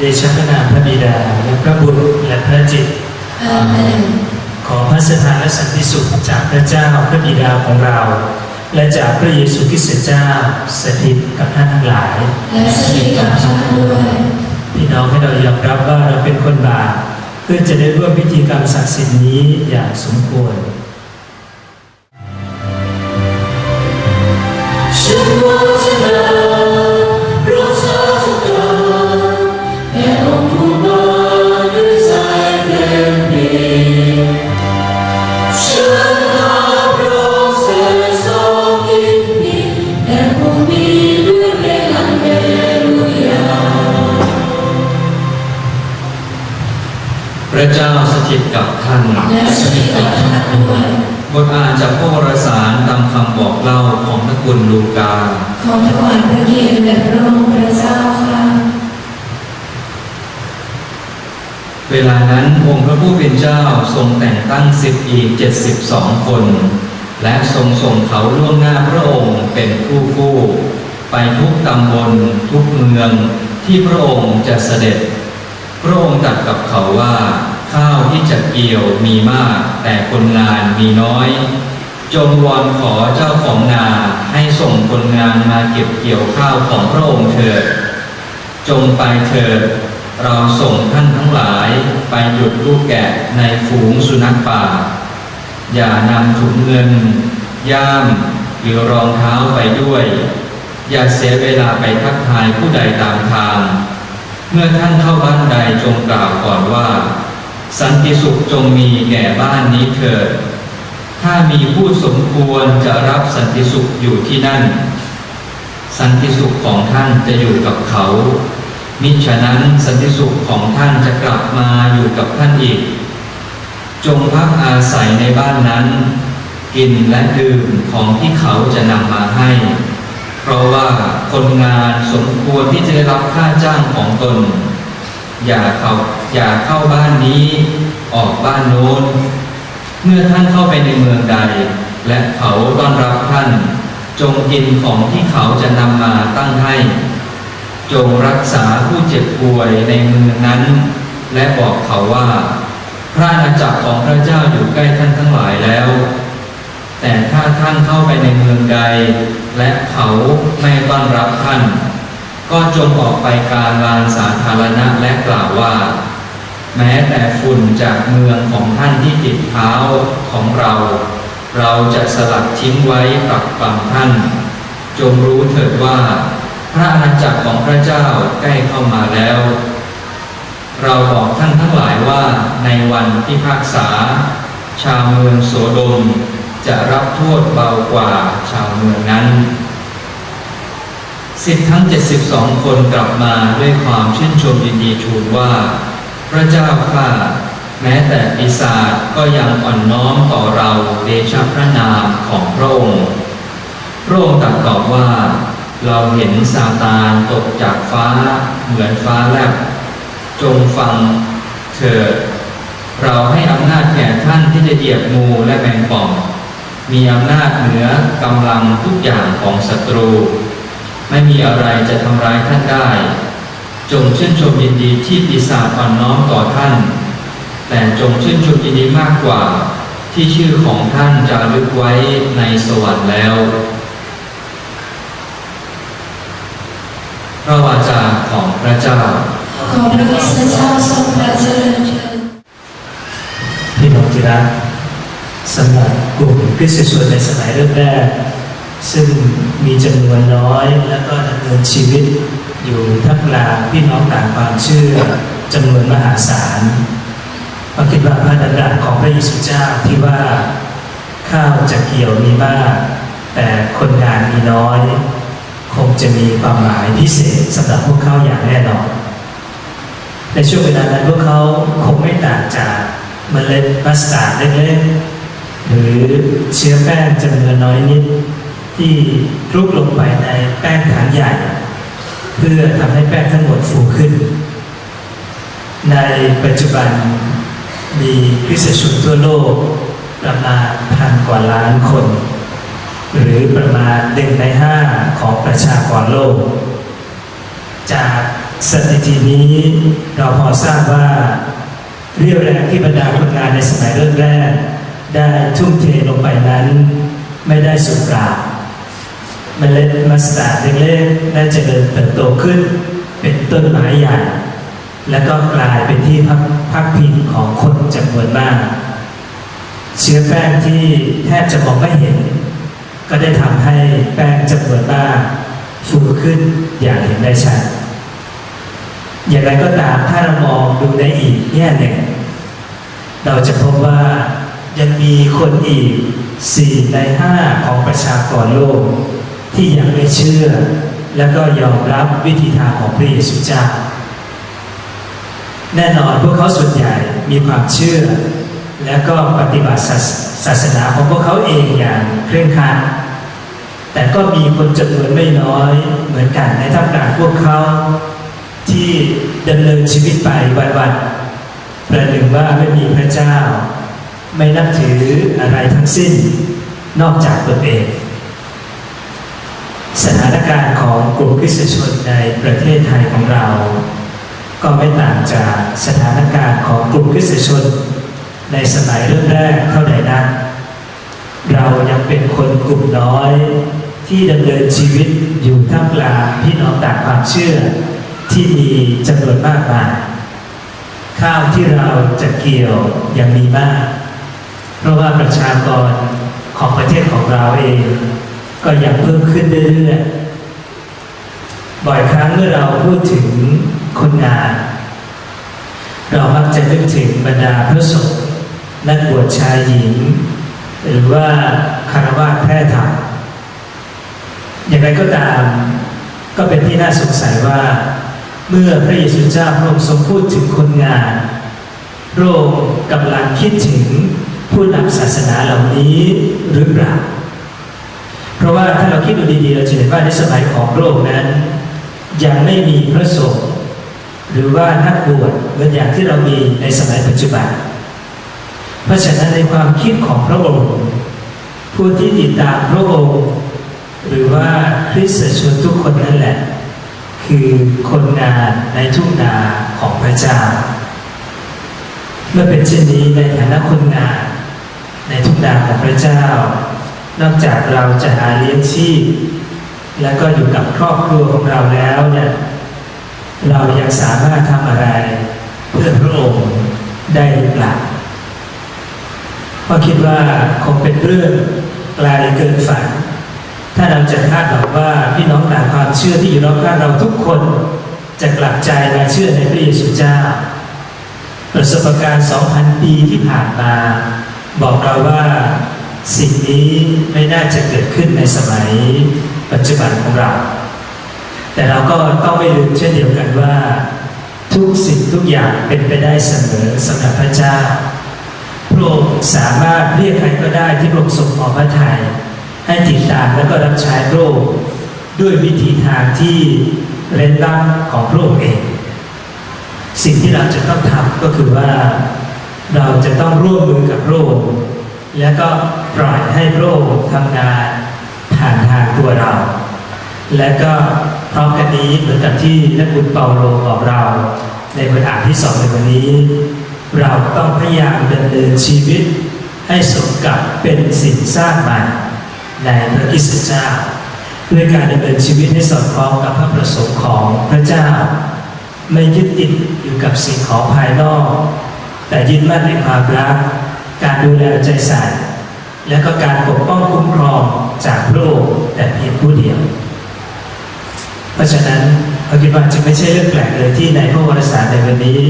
เดชะพระนามพระบิดาและพระบุตรและพระจิตอาเมนขอพระสถานและสันติสุขจากพระเจ้าพระบิดาของเรา และจากพระเยซูคริสต์เจ้าสถิตกับท่านทั้งหลาย และสถิตกับท่านด้วยพี่น้องให้เรายอมรับว่าเราเป็นคนบาปเพื่อจะได้ร่วมพิธีกรรมศักดิ์สิทธิ์นี้อย่างสมควร ขอถวายพระเกียรติแด่พระองค์พระเจ้าค่ะ เวลานั้นองค์พระผู้เป็นเจ้าทรงแต่งตั้งสิบอีกเจ็ดสิบสองคน และทรงส่งเขาล่วงหน้าพระองค์เป็นผู้ผู้ ไปทุกตำบลทุกเมืองที่พระองค์จะเสด็จ พระองค์ตรัสกับเขาว่า ข้าวที่จะเกี่ยวมีมาก แต่คนงานมีน้อย จงวอนขอเจ้าของนาให้ส่งคนงานมาเก็บเกี่ยวข้าวของพระองค์เถิด จงไปเถิด เราส่งท่านทั้งหลายไปหยุดลูกแกะในฝูงสุนัขป่า อย่านำถุงเงิน ย่ามหรือรองเท้าไปด้วย อย่าเสียเวลาไปทักทายผู้ใดตามทาง เมื่อท่านเข้าบ้านใดจงกล่าวก่อนว่า สันติสุขจงมีแก่บ้านนี้เถิด ถ้ามีผู้สมควรจะรับสันติสุขอยู่ที่นั่น สันติสุขของท่านจะอยู่กับเขา มิฉะนั้นสันติสุขของท่านจะกลับมาอยู่กับท่านอีก จงพักอาศัยในบ้านนั้น กินและดื่มของที่เขาจะนำมาให้ เพราะว่าคนงานสมควรที่จะได้รับค่าจ้างของตน อย่าเข้าอย่าเข้าบ้านนี้ ออกบ้านโน้น เมื่อท่านเข้าไปในเมืองใด และเขาต้อนรับท่าน จงกินของที่เขาจะนำมาตั้งให้ จงรักษาผู้เจ็บป่วยในเมืองนั้น และบอกเขาว่า พระอาณาจักรของพระเจ้าอยู่ใกล้ท่านทั้งหลายแล้ว แต่ถ้าท่านเข้าไปในเมืองใด และเขาไม่ต้อนรับท่าน ก็จงออกไปการลานสาธารณะและกล่าวว่า แม้แต่ฝุ่นจากเมืองของท่านที่ติดเท้าของเรา เราจะสลัดทิ้งไว้ปักปรำท่าน จงรู้เถิดว่า พระอาณาจักรของพระเจ้าใกล้เข้ามาแล้ว เราบอกท่านทั้งหลายว่าในวันที่พากษา ชาวเมืองโสดมจะรับโทษเบากว่าชาวเมืองนั้นสิทธิ์ทั้ง 72 คนกลับมาด้วยความชื่นชมยินดีทูลว่า พระเจ้าข้าแม้แต่ปีศาจก็ยังอ่อนน้อมต่อเราเดชะพระนามของพระองค์พระองค์ตรัสตอบว่า เราเห็นซาตานตกจากฟ้าเหมือนฟ้าแลบจงฟังเถิดเราให้อำนาจแก่ท่านที่จะเหยียบงูและแมงป่อง มีอำนาจเหนือกำลังทุกอย่างของศัตรู ไม่มีอะไรจะทำร้ายท่านได้ จงชื่นชมยินดีที่ปีศาจอ่อนน้อมต่อท่าน แต่จงชื่นชมยินดีมากกว่า ที่ชื่อของท่านจะลึกไว้ในสวรรค์แล้วพระวาจาของพระเจ้า ขอพระคริสต์เจ้าทรงพระเจริญเถิดพี่น้องที่รักสำหรับกลุ่มคริสเตียนส่วนในสมัยเริ่มแรก ซึ่งมีจำนวนน้อยและก็ดำเนินชีวิต อยู่ท่ามกลางพี่น้องต่างความเชื่อจำนวนมหาศาลเราคิดว่าพระดำรัสของพระเยซูเจ้าที่ว่าข้าวจะเกี่ยวมีมาก แต่คนงานมีน้อย คงจะมีความหมายพิเศษสำหรับพวกเขาอย่างแน่นอน ในช่วงเวลานั้นพวกเขาคงไม่ต่างจากเมล็ดมัสตาร์ดเล็กๆหรือเชื้อแป้งจำนวนน้อยนิด ที่คลุกลงไปในแป้งฐานใหญ่ เพื่อทำให้แป้งทั้งหมดฟูขึ้น ในปัจจุบันมีคริสตชนทั่วโลกประมาณพันกว่าล้านคน หรือประมาณหนึ่งในห้าของประชากรโลก จากสถิตินี้เราพอทราบว่า เรี่ยวแรงที่บรรดาคนงานในสมัยเริ่มแรก ได้ทุ่มเทลงไปนั้น ไม่ได้สุดเปล่า เมล็ดมัสตาร์ดเล็กๆได้เจริญเติบโตขึ้น เป็นต้นไม้ใหญ่และก็กลายเป็นที่พักพักพิงของคนจำนวนมาก เชื้อแป้งที่แทบจะมองไม่เห็น ก็ได้ทำให้แป้งจำนวนมากฟูขึ้นอย่างเห็นได้ชัดอย่างไรก็ตามถ้าเรามองดูในอีกแง่หนึ่ง เราจะพบว่ายังมีคนอีก 4 ใน 5 ของประชากรโลก ที่ยังไม่เชื่อ และก็ยอมรับวิธีทางของพระเยซูเจ้า แน่นอนพวกเขาส่วนใหญ่มีความเชื่อ และก็ปฏิบัติศาสสนาของพวกเขาเองอย่างเคร่งครัดแต่ก็มีคนจำนวนไม่น้อยเหมือนกันในท่ามกลางพวกเขาที่ดำเนินชีวิตไปวันๆประหนึ่งว่าไม่มีพระเจ้า ไม่นับถืออะไรทั้งสิ้นนอกจากตนเอง สถานการณ์ของกลุ่มคริสตชนในประเทศไทยของเรา ก็ไม่ต่างจากสถานการณ์ของกลุ่มคริสตชน ในสมัยเริ่มแรกเท่าใดนักเรายังเป็นคนกลุ่มน้อยที่ดำเนินชีวิตอยู่ท่ามกลางพี่น้องต่างความเชื่อ ที่มีจำนวนมากมายข้าวที่เราจะเกี่ยวยังมีมาก เพราะว่าประชากรของประเทศของเราเอง ก็ยังเพิ่มขึ้นเรื่อยๆ บ่อยครั้งเมื่อเราพูดถึงคนงาน เรามักจะนึกถึงบรรดาพระสงฆ์นักบวชชายหญิง หรือว่าคารวะแพร่ธรรมอย่างไรก็ตามก็เป็นที่น่าสงสัยว่า เมื่อพระเยซูเจ้าพระองค์ทรงพูดถึงคนงานพรคกำลังคิดถึงผู้นำศาสนาเหล่านี้หรือเปล่า เพราะว่าถ้าเราคิดดูดีๆ เราจะเห็นว่าในสมัยของพระองค์นั้น ยังไม่มีพระสงฆ์หรือว่านักบวชเหมือนอย่างที่เรามีในสมัยปัจจุบัน เพราะฉะนั้นในความคิดของพระองค์ผู้ที่ติดตามพระองค์ หรือว่าคริสตชนทุกคนนั่นแหละ คือคนงานในทุ่งนาของพระเจ้าเมื่อเป็นเช่นนี้ในฐานะคนงานในทุ่งนาของพระเจ้า นอกจากเราจะหาเลี้ยงชีพ และก็อยู่กับครอบครัวของเราแล้วเนี่ยเรายังสามารถทำอะไร เพื่อพระองค์ได้หรือเปล่าเพราะคิดว่าคงเป็นเรื่องไกลเกินฝัน ถ้าเราจะคาดหวังว่าพี่น้องต่างความเชื่อที่อยู่รอบข้างเราทุกคนจะกลับใจมาเชื่อในพระเยซูเจ้า ประสบการณ์ 2,000 ปีที่ผ่านมา บอกเราว่า สิ่งนี้ไม่น่าจะเกิดขึ้นในสมัยปัจจุบันของเรา แต่เราก็ต้องไม่ลืมเช่นเดียวกันว่า ทุกสิ่งทุกอย่างเป็นไปได้เสมอสำหรับพระเจ้าพระองค์สามารถเรียกใครก็ได้ที่พระองค์ทรงพอพระทัยให้ติดตามและก็รับใช้พระองค์ด้วยวิธีทางที่เร้นลับของพระองค์เอง สิ่งที่เราจะต้องทำก็คือว่าเราจะต้องร่วมมือกับพระองค์ และก็ปล่อยให้พระองค์ทำงานผ่านทางตัวเรา และก็พร้อมกันนี้เหมือนกับที่นักบุญเปาโลบอกเรา ในบทอ่านที่สองในวันนี้ เราต้องพยายามดำเนินชีวิต ให้สมกับเป็นสิ่งสร้างใหม่ในพระคิสตเจ้าด้วยการดำเนินชีวิตให้สอดคล้องกับพระประสงค์ของพระเจ้า ไม่ยึดติดอยู่กับสิ่งของภายนอก แต่ยึดมั่นในความรัก การดูแลใจใส่และก็การปกป้องคุ้มครองจากพระองค์แต่เพียงผู้เดียว เพราะฉะนั้นเราคิดว่าจึงไม่ใช่เรื่องแปลกเลยที่ในพระวรสารในวันนี้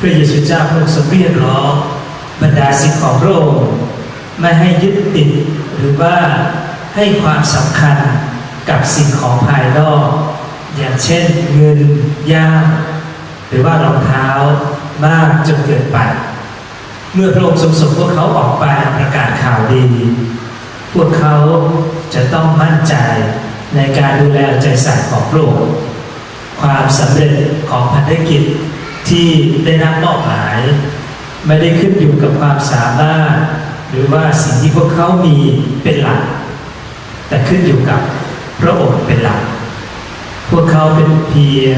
พระเยซูเจ้าพระองค์ทรงเรียกร้องบรรดาสิ่งของพระองค์ไม่ให้ยึดติดหรือว่าให้ความสำคัญกับสิ่งของภายนอก อย่างเช่นเงินย่ามหรือว่ารองเท้ามากจนเกินไป เมื่อพระองค์ทรงส่งพวกเขาออกไปประกาศข่าวดี พวกเขาจะต้องมั่นใจในการดูแลใจใส่ของพระองค์ความสำเร็จของพันธกิจที่ได้รับมอบหมาย ไม่ได้ขึ้นอยู่กับความสามารถ หรือว่าสิ่งที่พวกเขามีเป็นหลัก แต่ขึ้นอยู่กับพระองค์เป็นหลัก พวกเขาเป็นเพียง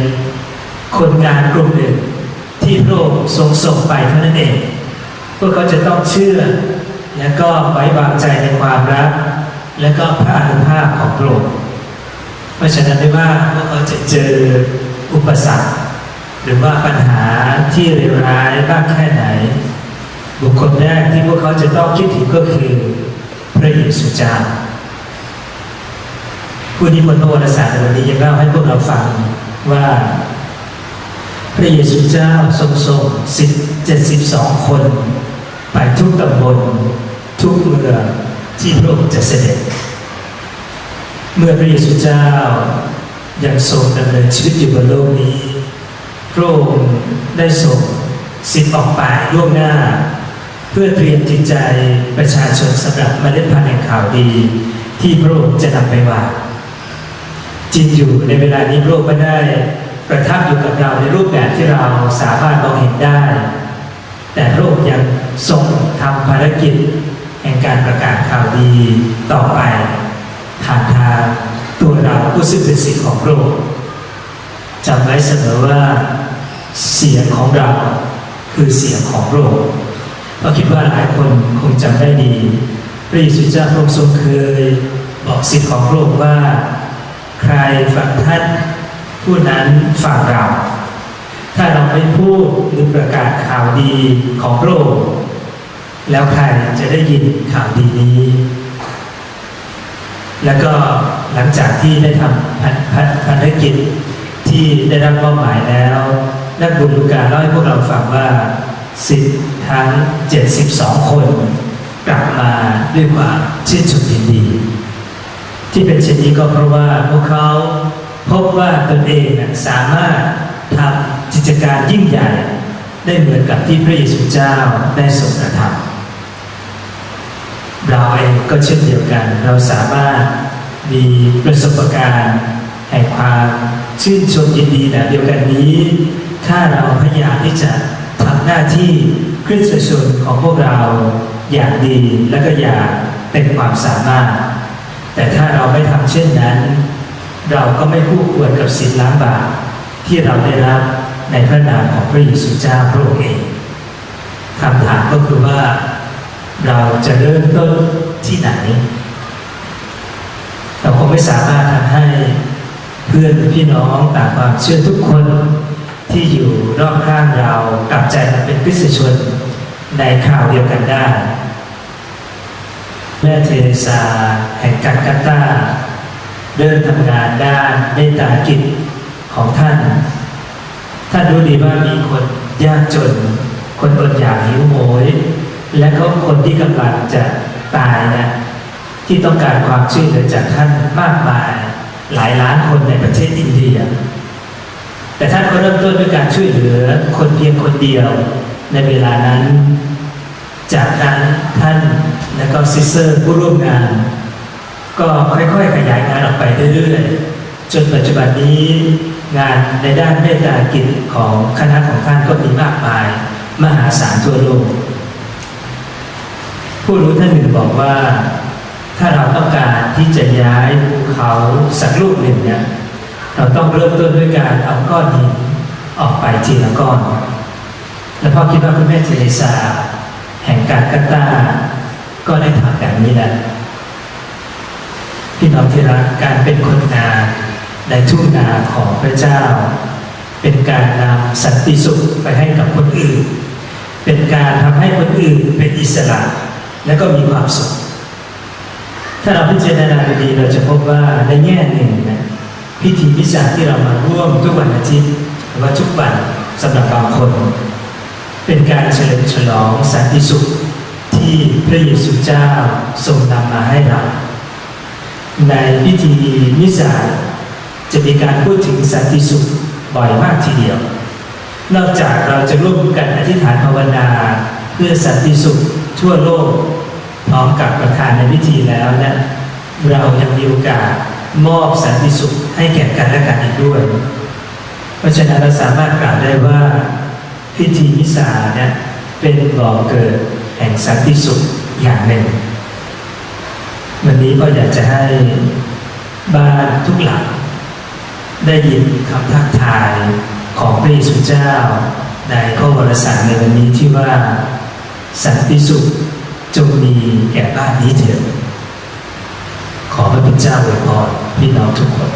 คนงานกลุ่มหนึ่งที่พระองค์ทรงส่งไปเท่านั้นเอง พวกเขาจะต้องเชื่อ และก็ไว้วางใจในความรัก และก็พระอนุภาพของพระองค์เพราะฉะนั้นไม่ว่าพวกเขาจะเจออุปสรรค หรือว่าปัญหาที่เลวร้ายบ้างแค่ไหน บุคคลแรกที่พวกเขาจะต้องคิดถึงก็คือ พระเยซูเจ้าผู้นิพนธ์พระวรสารในวันนี้ยังเล่าให้พวกเราฟังว่า พระเยซูเจ้าทรงส่งสิบเจ็ดสิบสองคน ไปทุกตำบลทุกเมืองที่พระองค์จะเสด็จ เมื่อพระเยซูเจ้ายังทรงดำเนินชีวิตอยู่บนโลกนี้ พระองค์ได้ส่งสิทธิ์ออกไปล่วงหน้า เพื่อเตรียมจิตใจประชาชนสำหรับเมล็ดพันธุ์แห่งข่าวดี ที่พระองค์จะนำไปวางจริงอยู่ในเวลานี้พระองค์ไม่ได้ประทับอยู่กับเราในรูปแบบที่เราสามารถมองเห็นได้ แต่พระองค์ยัง ทรงทำภารกิจ แห่งการประกาศข่าวดีต่อไปผ่านทางตัวเราผู้ซึ่งเป็นสิทธิของพระองค์จำไว้เสมอว่าเสียงของเราคือเสียงของพระองค์เราคิดว่าหลายคนคงจำได้ดีพระเยซูเจ้าพระองค์ทรงเคยบอกสิทธิ์ของพระองค์ว่า ใครฟังท่านผู้นั้นฟังเรา ถ้าเราไม่พูดหรือประกาศข่าวดีของพระองค์ แล้วใครจะได้ยินข่าวดีนี้ แล้วก็หลังจากที่ได้ทำพันพันภารกิจที่ได้รับมอบหมายแล้ว นักบุญลูกาเล่าให้พวกเราฟังว่าสิทธ์ทั้ง 72 คน กลับมาด้วยความชื่นชมยินดี ที่เป็นเช่นนี้ก็เพราะว่าพวกเขาพบว่าตนเองสามารถทำกิจการยิ่งใหญ่ ได้เหมือนกับที่พระเยซูเจ้าได้ทรงกระทำ เราเองก็เช่นเดียวกัน เราสามารถมีประสบการณ์แห่งความชื่นชมยินดีแบบเดียวกันนี้ ถ้าเราพยายามที่จะทำหน้าที่คริสตชนของพวกเราอย่างดีและก็อย่างเต็มความสามารถ แต่ถ้าเราไม่ทำเช่นนั้น เราก็ไม่คู่ควรกับสิทธิล้างบาปที่เราได้รับในพระนามของพระเยซูเจ้าพระองค์เองคำถามก็คือว่า เราจะเริ่มต้นที่ไหน เราคงไม่สามารถทำให้เพื่อนพี่น้องต่างความเชื่อทุกคนที่อยู่รอบข้างเรากลับใจมาเป็นคริสตชนในข่าวเดียวกันได้ แม่เทเรซาแห่งกัลกัตตาเริ่มทำงานด้านเมตตากิจของท่าน ท่านรู้ดีว่ามีคนยากจน คนอดอยากหิวโหย และก็คนที่กำลังจะตายนะที่ต้องการความช่วยเหลือจากท่านมากมายหลายล้านคนในประเทศอินเดีย แต่ท่านก็เริ่มต้นด้วยการช่วยเหลือคนเพียงคนเดียวในเวลานั้น จากนั้นท่านและก็ซิสเตอร์ผู้ร่วมงาน ก็ค่อยๆขยายงานออกไปเรื่อยๆจนปัจจุบันนี้งานในด้านเมตตากิจของคณะของท่านก็มีมากมาย มหาศาลทั่วโลก ผู้รู้ท่านหนึ่งบอกว่า ถ้าเราต้องการที่จะย้ายภูเขาสักลูกหนึ่งเนี่ยเราต้องเริ่มต้นด้วยการเอาก้อนหินออกไปทีละก้อน และพ่อคิดว่าคุณแม่เทเรซาแห่งการกัตตาร์ก็ได้ทำแบบนี้แหละพี่น้องที่รักการเป็นคนงานในทุ่งนาของพระเจ้า เป็นการนำสันติสุขไปให้กับคนอื่น เป็นการทำให้คนอื่นเป็นอิสระ และก็มีความสุข ถ้าเราพิจารณาดีๆเราจะพบว่าในแง่หนึ่งนะพิธีพิสาที่เรามาร่วมทุกวันอาทิตย์หรือว่าทุกวันสำหรับบางคน เป็นการเฉลิมฉลองสันติสุขที่พระเยซูเจ้าทรงนำมาให้เราในพิธีมิสาจะมีการพูดถึงสันติสุขบ่อยมากทีเดียว นอกจากเราจะร่วมกันอธิษฐานภาวนา เพื่อสันติสุข ทั่วโลกพร้อมกับประธานในพิธีแล้วนะเรายังมีโอกาสมอบสันติสุขให้แก่กันและกันอีกด้วย เพราะฉะนั้นเราสามารถกล่าวได้ว่าพิธีมิสาเนี่ยเป็นบ่อเกิดแห่งสันติสุขอย่างหนึ่ง วันนี้ก็อยากจะให้บ้านทุกหลังได้ยินคำทักทายของพระเยซูเจ้าในพระวรสารในวันนี้ที่ว่า สันติสุขจงมีแก่บ้านนี้เถิดขอพระพุทธเจ้าอวยพรพี่น้องทุกคน